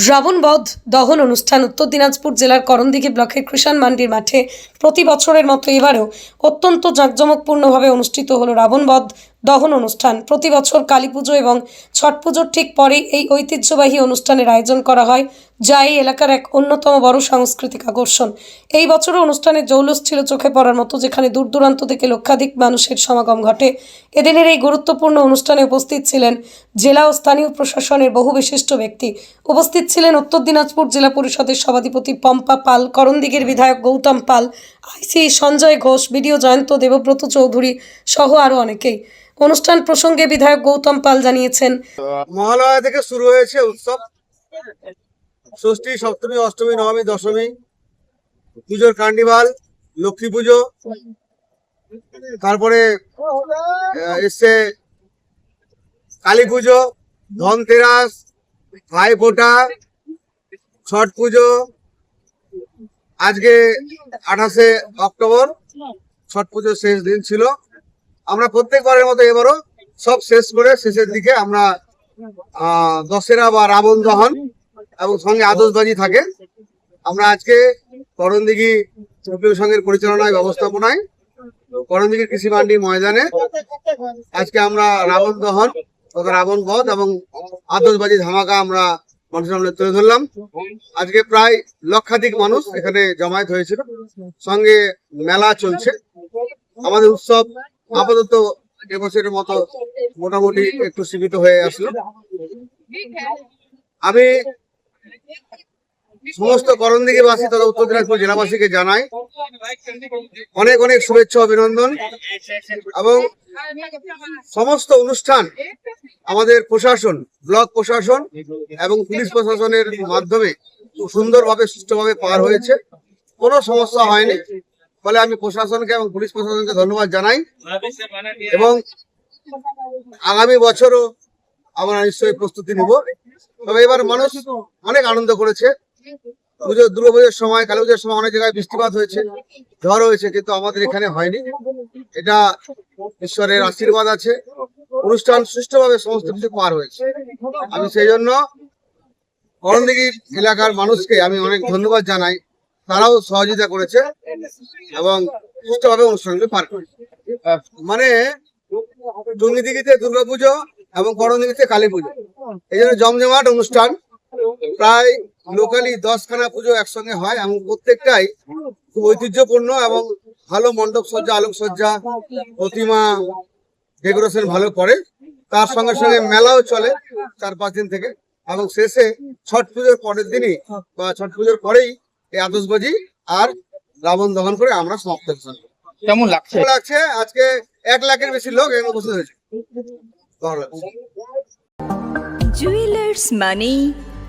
রাবণ বধ দহন অনুষ্ঠান উত্তর দিনাজপুর জেলার করণদিঘি ব্লকের কৃষাণ মান্ডির মাঠে প্রতি বছরের মতো এবারেও অত্যন্ত জাঁকজমকপূর্ণভাবে অনুষ্ঠিত হল রাবণ বধ দহন অনুষ্ঠান। প্রতি বছর কালী পুজো এবং ছট পুজোর ঠিক পরেই এই ঐতিহ্যবাহী অনুষ্ঠানের আয়োজন করা হয়, যা এই এলাকার এক অন্যতম বড় সাংস্কৃতিক আকর্ষণ। এই বছরও অনুষ্ঠানে জৌলুস ছিল চোখে পড়ার মতো, যেখানে দূর দূরান্ত থেকে লক্ষাধিক মানুষের সমাগম ঘটে। এদিনের এই গুরুত্বপূর্ণ অনুষ্ঠানে উপস্থিত ছিলেন জেলা ও স্থানীয় প্রশাসনের বহু বিশিষ্ট ব্যক্তি। উপস্থিত ছিলেন উত্তর দিনাজপুর জেলা পরিষদের সভাধিপতি পম্পা পাল করণদিঘির বিধায়ক গৌতম পাল আইসি, সঞ্জয় ঘোষ, বিডিও জয়ন্ত দেবব্রত চৌধুরী সহ আরও অনেকেই। অনুষ্ঠান প্রসঙ্গে বিধায়ক গৌতম পাল জানিয়েছেন, মহালয়া থেকে শুরু হয়েছে উৎসব। ষষ্ঠী, সপ্তমী, অষ্টমী, নবমী, দশমী, পুজোর কার্নিভাল, লক্ষ্মী পুজো। তারপরে এসছে কালী পুজো ধনতেরাস ভাই ফোঁটা, ছট পুজো আজকে আঠাশে অক্টোবর, ছট পুজোর শেষ দিন ছিল। আমরা প্রত্যেকবারের মতো এবারও সব শেষ করে শেষের দিকে আমরা দশেরা বা রাবণ দহন এবং সঙ্গে আদর্শবাজি থাকে। আমরা আজকে করণদিঘি তৃতীয় সংঘের পরিচালনায়, ব্যবস্থাপনায় করণদিঘি কৃষি মান্ডি ময়দানে আজকে আমরা রাবণ দহন রাবণ বধ এবং আদর্শবাজি ধামাকা আমরা মানুষের আমরা তুলে ধরলাম। আজকে প্রায় লক্ষাধিক মানুষ এখানে জমায়েত হয়েছিল। সঙ্গে মেলা চলছে। আমাদের উৎসব আপাতত এবছরের মতো মোটামুটি একটু সীমিত হয়ে আসলো। আমি সমস্ত করণদিঘি বাসী তথা উত্তর দিনাজপুর জেলাবাসীকে জানাই অনেক অনেক শুভেচ্ছা, অভিনন্দন এবং সমস্ত অনুষ্ঠান আমাদের প্রশাসন, ব্লক প্রশাসন এবং পুলিশ প্রশাসনের মাধ্যমে সুন্দরভাবে, সুষ্ঠুভাবে পার হয়েছে। কোনো সমস্যা হয়নি। ফলে আমি প্রশাসনকে এবং পুলিশ প্রশাসনকে ধন্যবাদ জানাই এবং আগামী বছরও আমরা নিশ্চয়ই প্রস্তুতি নিব। তবে এবার মানুষ অনেক আনন্দ করেছে। পুজো, দুর্গাপুজোর সময় কালী পুজোর সময় অনেক জায়গায় বৃষ্টিপাত হয়েছে ঝড় হয়েছে, কিন্তু আমাদের এখানে হয়নি। এটা ঈশ্বরের আশীর্বাদ আছে। অনুষ্ঠান সুষ্ঠুভাবে সমস্ত কিছু পার হয়েছে। আমি সেই জন্য করণদিঘি এলাকার মানুষকে আমি অনেক ধন্যবাদ জানাই। তারাও সহযোগিতা করেছে এবং সুষ্ঠুভাবে অনুষ্ঠানগুলো পার করেছে। মানে টুঙ্গিদিঘিতে দুর্গাপুজো এবং করণদিঘিতে কালী পুজো এই জন্য জমজমাট অনুষ্ঠান প্রায় লোকালি দশখানা পুজো একসঙ্গে হয় এবং প্রত্যেকটাই খুব ঐতিহ্যপূর্ণ এবং ভালো মণ্ডপ সজ্জা আলোক সজ্জা প্রতিমা ডেকোরেশন ভালো করে। তার সঙ্গে সঙ্গে মেলাও চলে চার পাঁচ দিন থেকে এবং শেষে ছট পুজোর পরের দিনই বা ছট পুজোর পরেই এই আতসবাজি আর রাবণ দহন করে আমরা সমাপ্ত। কেমন লাগছে? লাগছে? আজকে এক লাখের বেশি লোক এখানে উপস্থিত হয়েছে। জুয়েলার্স মানে